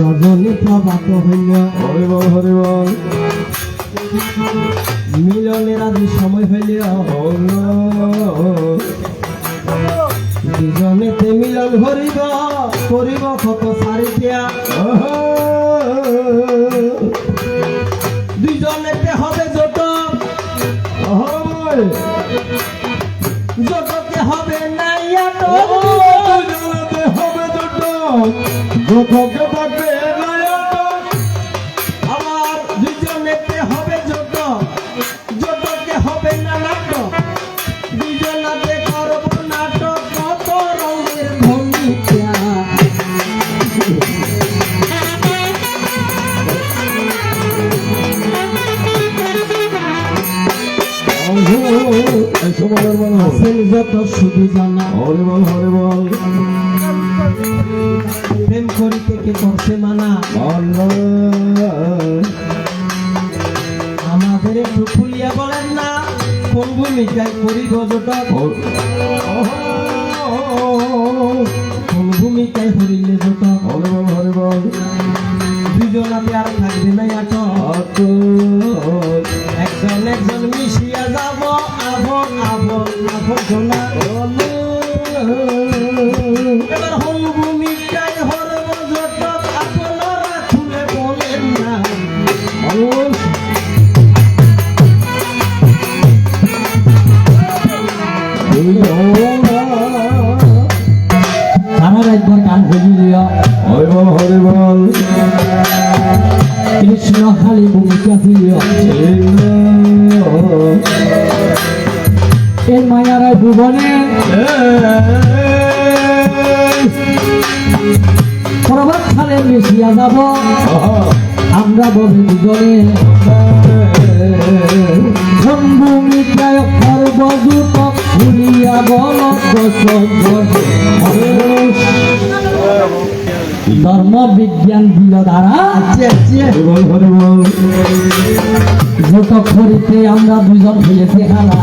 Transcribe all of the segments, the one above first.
রজনী প্রভাত হইল হরি বল হরি বল। মিলনের আজ সময় হইল দুজনেতে মিলন করিব করিব কত সারিয়া দুজনেতে হবে জোট জোটকে হবে নাই আটক হবে দুটো দুটোকে যত শুধু জানা। হরি বল হরি বল। প্রেম করিতে কে করছে মানা। আমাদের একটু খুলিয়া বলেন না কোন ভূমিকায় করিব জোটক কোন ভূমিকায় হরিলে জোটক হরি বল হরি বল। দুজনাতে আর থাকবে না আটক একজন একজন আব আব আব ভুবনে প্রভাত খালে মিশিয়া যাব আমরা বলে দুজনে কোন ভূমিকায় সর্বযুত ভুলিয়া বল ধর্ম বিজ্ঞান দিল দ্বারা যত করিতে আমরা দুজন হইয়াছে খেলা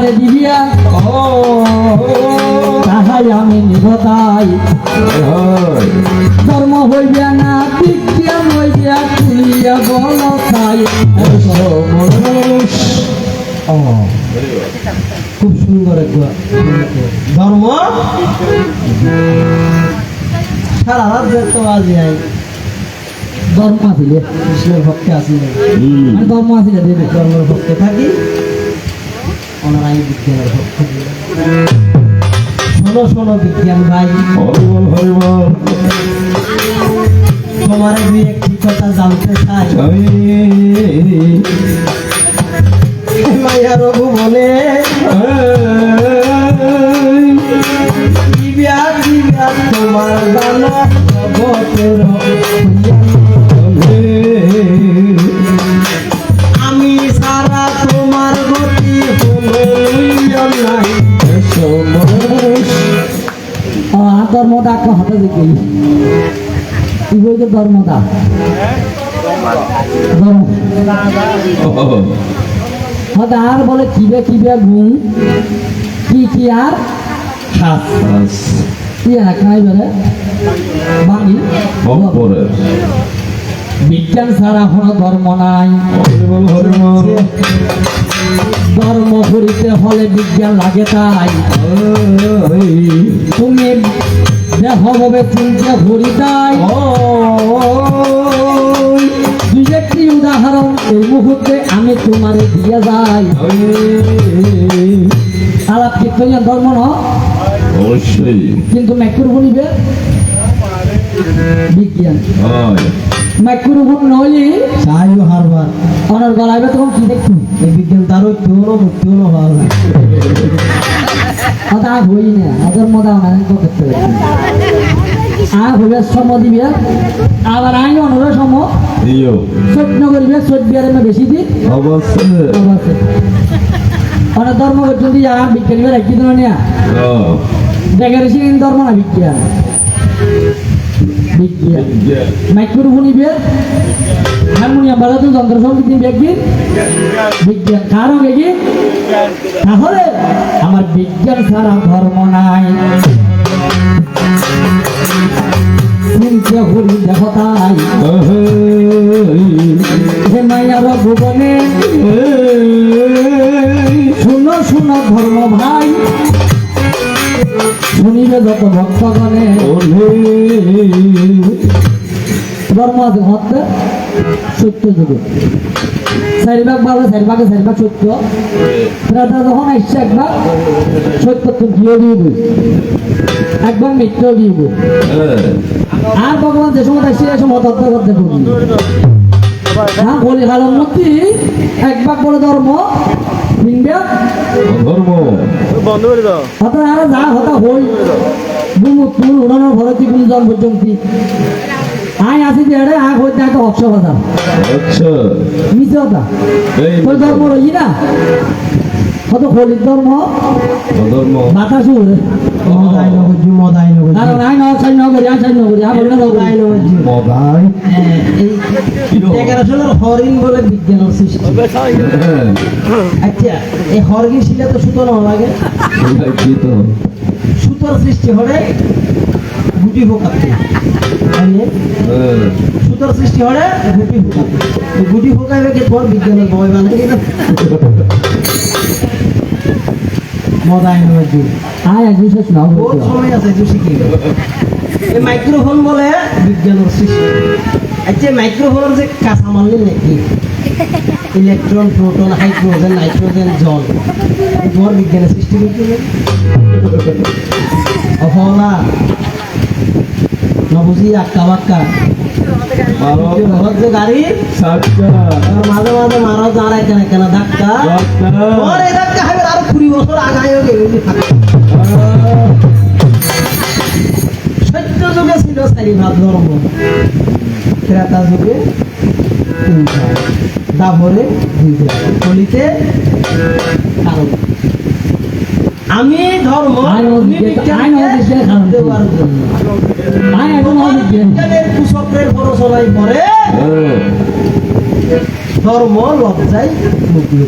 আমার দিবিয়া তাহাই আমি নিব তাই ধর্ম হইবে না বিজ্ঞান হইবে তুলিয়া বল তাই ও, খুব সুন্দর একটা ধর্ম। সারা রাত দেখতে বাজে আই ধর্ম আসিলে কৃষ্ণের ভক্তে আসিলে ধর্ম আসিলে দেবে ধর্মের ভক্তে থাকি। এই বিজ্ঞানের ভক্ত শোনো শোনো বিজ্ঞান ভাই। তোমার দুই একটি কথা জানতে চাই। মাইয়া রঘু বলে তোমার জগতের আমি ধর্মদা হাতে দেখি কি বলছে ধর্মদা? আর বলে কিবে কিবে গুণ? কি কি আর? খাস। কি আর খাই বলে? বাঙি। বিজ্ঞান ছাড়া কোনো ধর্ম নাই। ধর্ম করিতে হলে বিজ্ঞান লাগে তাই। তুমি দেহ চিন্তা করি তাই। দুই একটি উদাহরণ এই মুহূর্তে আমি তোমারে দিয়ে যাই। ঠিক করিয়া ধর্ম ন। অবশ্যই। কিন্তু ম্যাকুর বলিবে বিজ্ঞান। উপর নইলে সাহায্য হারবার। অনার গলাইবে তখন কি এই বিজ্ঞান তারও তুলো তুলো হওয়া কথা হই না মজা অনেক করতে হইবে সম দিবে আবার আইন অনুরোধ সম। দিও। চৈত্য করিবে চৈত বিয়ারে বেশি দিন। অবশ্যই। আছে অনেক ধর্ম পর্যন্ত যারা বিজ্ঞানী রাখি দিল না হ্যাঁ ডেকারেশন ধর্ম না বিজ্ঞান বিজ্ঞান। মাইক্রোফোন ইবে হারমোনিয়াম বাজাতো যন্ত্র ব্যক্তি বিজ্ঞান কারণ কি তাহলে আমার বিজ্ঞান ছাড়া ধর্ম নাই। হরি দেবতাই। হে মায়ার ভুবনে শুনো শুনো ধর্ম ভাই। শুনিবে যত ভক্তগণে ধর্ম আছে হত্যা সত্য যুগ। চারিভাগ ভালো চারিভাগে চারিভাগ সত্য। ত্রেতা যখন আসছে একবার সত্য তো গিয়ে দিব। একবার মিথ্য দিব। আর ভগবান যে সময় আসছে এই সময় তত্ত্ব করতে হ্যাঁ বলি মধ্যে একবার বলে ধর্ম ধর্ম। বন্ধ করে দাও। হতা যা হতা হই। বুমু তুল উড়ানোর ভরতি গুঞ্জন পর্যন্ত আই আসি আরে আগ হইতে একটা অক্ষ কথা। আচ্ছা মিছে কথা। এই ওই ধর্ম রই না? কত হলির ধর্ম। ধর্ম। বাতাস উড়ে মদাই নগজি মদাই নগজি কারণ আই নয় সাই নগরী আই সাই নগরী আই বলি। না মদাই। নগজি মদাই এই এগারোশোর হরিণ বলে বিজ্ঞানের সৃষ্টি। আচ্ছা এই হরিণ শিলা তো সুতো না লাগে। সুতোর সৃষ্টি হলে গুটি ফোকাতে সুতোর সৃষ্টি হলে গুটি এই গুটি ফোকাবে কি তোর বিজ্ঞানের বই বানাই? না মদাই নগজি আই আজ শেষ না বহুত সময় আছে একটু শিখি এই মাইক্রোফোন বলে বিজ্ঞানের সৃষ্টি। আচ্ছা মাইক্রোফোনের যে কাঁচামাল নাকি ইলেকট্রন প্রোটন হাইড্রোজেন নাইট্রোজেন জল। তোমার বিজ্ঞানের সৃষ্টি করতে অফলা। নবুঝি আক্কা বাক্কা মারো ঘর যে গাড়ি? সাতটা। আর মাঝে মাঝে মারা দাঁড়ায় কেন কেন ধাক্কা? ওর এই ধাক্কা হবে আরও কুড়ি বছর আগায় গেলে সত্য যুগে ছিল চারি ভাগ ধর্ম। ত্রেতা যুগে কারণ আমি ধর্ম। দেওয়ার জন্য। কুচক্রের পরচলাই পরে ধর্ম লজ্জায় লুকে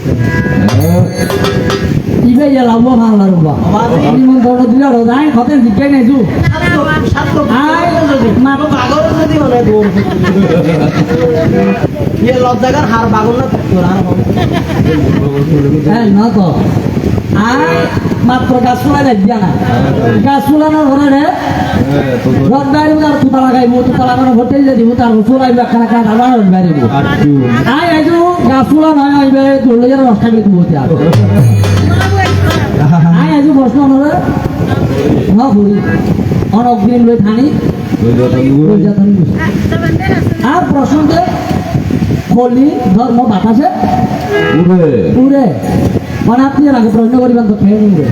ইবে লাভ ভালো লাগব নিমন ধর্ম দিলে রোজাই খতে জিকে নাইছো লজ্জাগার হার বাগর না তোর আর না তো আই মাত্র গাছ ফুলাই লাগিয়া না গাছ ফুলানোর ঘরে রে রদ বাইরে আর তুতা লাগাইব তুতা লাগানো হোটেল দিব তার ফুলাইব একখানা খানা আবার রদ বাইরে আই আইজু গাছ ফুলা নয় আইবে তুলে যারা রস থাকলে দিব আর। আই আইজু প্রশ্ন নরে ন ঘুরি। অনগ্রিম লই থানি। আর প্রসঙ্গে ধর্ম বাতাসে উড়ে। মানে আপনি আগে প্রশ্ন করিবেন তো উড়ে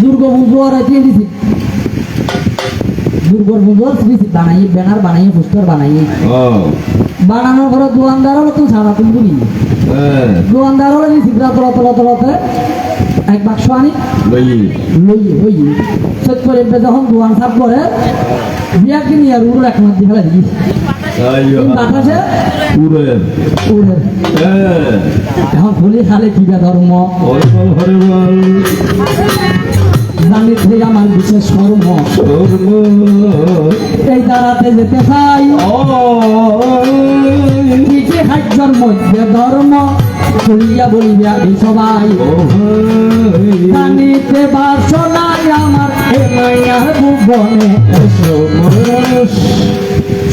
দুর্গ পুজো আর এটি দিছি। দুর্গ পুজো দিছি বানাই ব্যানার বানাই পোস্টার বানাই বানানোর পরে দোকানদার হলো তো ছাড়া তুমি বুঝি দোকানদার হলো দিছি তলা তলা তলাতে এক বাক্স আনি। লই লই চেক করে যখন দোকান সাফ করে বিয়া কিনি আর উড়ো এক মাস দিয়ে ফেলে উড়ে এখন খুলি খালে কি ধর্ম? জানি থেকে আমার বিশেষ কর্ম। এই দাঁড়াতে যেতে চাই। নিজে হাজ্যর মধ্যে ধর্ম। করিয়া বলিয়া এই সবাই। জানিতে বাসনাই আমার এ মায়া ভুবনে।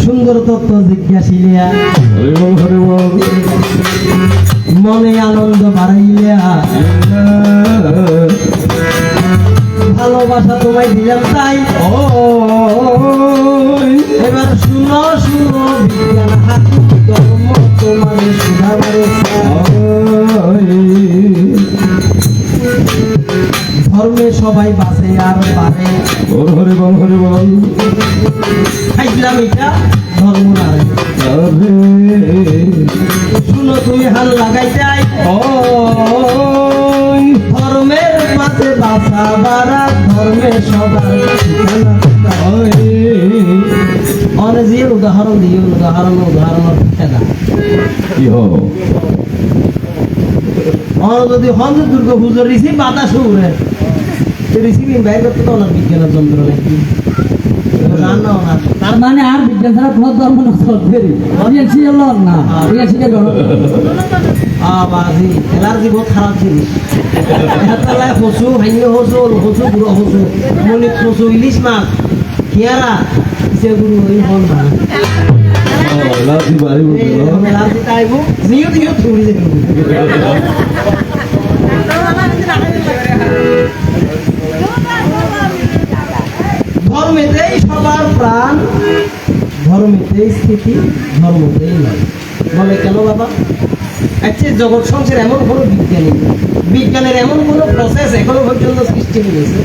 সুন্দর তত্ত্ব জিজ্ঞাসিলিয়া। মনে আনন্দ বাড়াইলিয়া। ভালোবাসা তোমায় দিলাম তাই। এবার শুনো শুনো, বিজ্ঞান হাতি তোমার ধর্মে সবাই বাসে আর পারে বল হরি বল হরি বল। খাইলাম এটা ধর্ম আরে। শুনো তুমি হাল লাগাইতে আই ওই। ধর্মের মাঝে বাসা বাড়া ধর্মে অনেক যে উদাহরণ দিয়ে উদাহরণ উদাহরণ খেলা কি হো যদি হন দুর্গা পুজোর বাতাস উড়ে। রিসিভিং বাইর করতে তো ওনার বিজ্ঞানের যন্ত্র নাকি? তার মানে আর বিজ্ঞান ছাড়া তোমার ধর্ম না চলবে অডিয়েন্স ছিল না অডিয়েন্স ছিল গরম আবাজি এলার্জি বহুত খারাপ জিনিস। এতলায় হসু হাইন্য হসু হসু গুঁড়ো হসু। মনিক হসু ইলিশ মাছ কিয়ারা কিসে গুরু ওই হল না। জিও জিও থুড়ি যাবে ধর্মেতেই সবার প্রাণ ধর্মেতেই স্থিতি, ধর্মতেই নয় বলে কেন বাবা? আচ্ছা জগৎ সংসার এমন কোনো বিজ্ঞানী বিজ্ঞানের এমন কোনো প্রসেস এখনও পর্যন্ত সৃষ্টি হয়েছে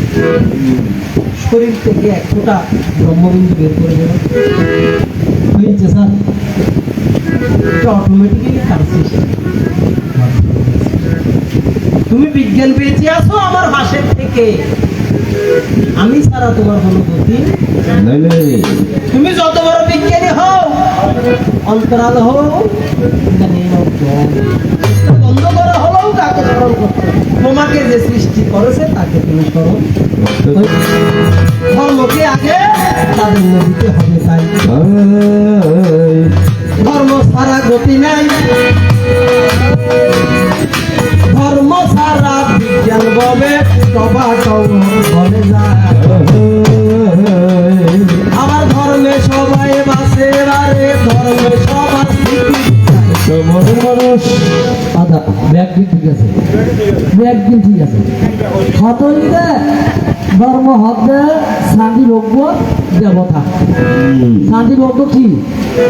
শরীর থেকে এক ফোঁটা ব্রহ্মবিন্দু বের করে দেবে। হয়েছে স্যার। এটা অটোমেটিক্যালি তার সৃষ্টি তুমি বিজ্ঞান পেয়েছি, আসো আমার হাসের থেকে। আমি ছাড়া তোমার কোনো গতি তুমি যত বড় বিজ্ঞানী হও অন্তরাল হও। বন্ধ করা হলেও তাকে স্মরণ করতে তোমাকে যে সৃষ্টি করেছে তাকে তুমি স্মরণ ধর্মকে আগে তাদের নদীতে হবে তাই। ধর্ম ছাড়া গতি নাই। বলে টবাটম বলে যায় আমার ধর্মে সবাই বাসে বারে ধর্মে সবার স্থিতি মানুষ। আদা একদিন ঠিক আছে। একদিন ঠিক আছে। হতলিতে ধর্ম হবে শান্তি ভোগ্য দেবতা। শান্তি ভোগ্য কি?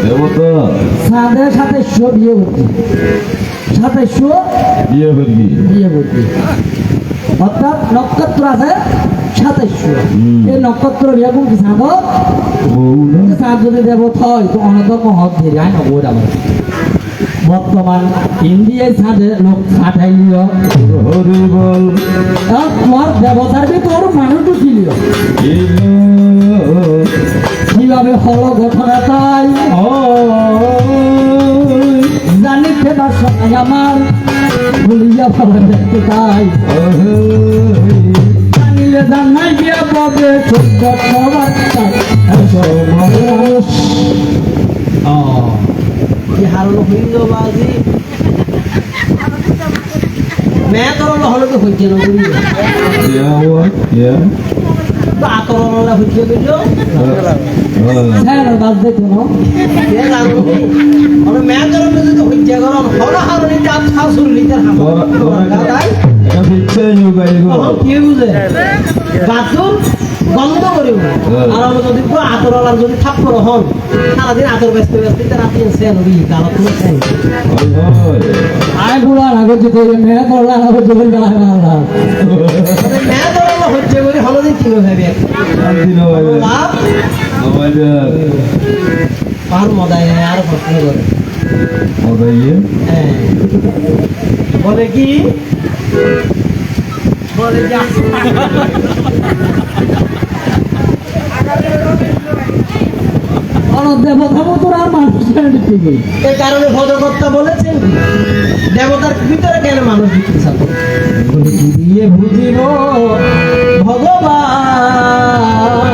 দেবতা। সাদের সাথে শো বিয়ে করছি সাথে শো। বিয়ে করবি। বিয়ে করছি অর্থাৎ নক্ষত্র আছে সাতাইশ। এই নক্ষত্র যদি দেবতা হয় তো ধরে। আমার বর্তমান ইন্ডিয়ায় ছাদে লোক হরি বল। তোমার দেবতার ভিতর মানুষ ঢুকিল কীভাবে হলো ঘটনা তাই? জানিতে না সবাই আমার ভুলিয়া ফলে দেখতে তাই জানিলে জানাই গিয়া পাবে ছোট্ট সবার তাই মানুষ কি হারলো হইল বাজি মে করলো হলো তো হইছে না বুঝলি क्या हुआ क्या তো আতরলা হইছে বুঝলো স্যার বাদ দেখো আর মে করল যদি গরম হল হারো নি চাপ খাও শুরু লিটার হাম তোরা এটা কি বুঝে বাথরুম গন্ধ করিব আর আমরা যদি পুরো আতরলার যদি থাপ্পড় হন সারাদিন আতর ব্যস্ত ব্যস্ত রাতে সে নবী গালত ওই ওই আয় বুড়া আগত যেতে মেয়ে করলা আগত যেতে গেলা গেলা মে করল হইছে বলে হলো দিন কি ভাবে শান্তি নয় লাভ আমাদের আর মদায় আর প্রশ্ন করে ওদাইয়ে হ্যাঁ। বলে কি? বলে অন দেবতা মতো আর মানুষ এই কারণে ভদ্রকর্তা বলেছেন, দেবতার ভিতরে কেন মানুষ ভিতরে থাকে দিয়ে বুঝিব, ভগবান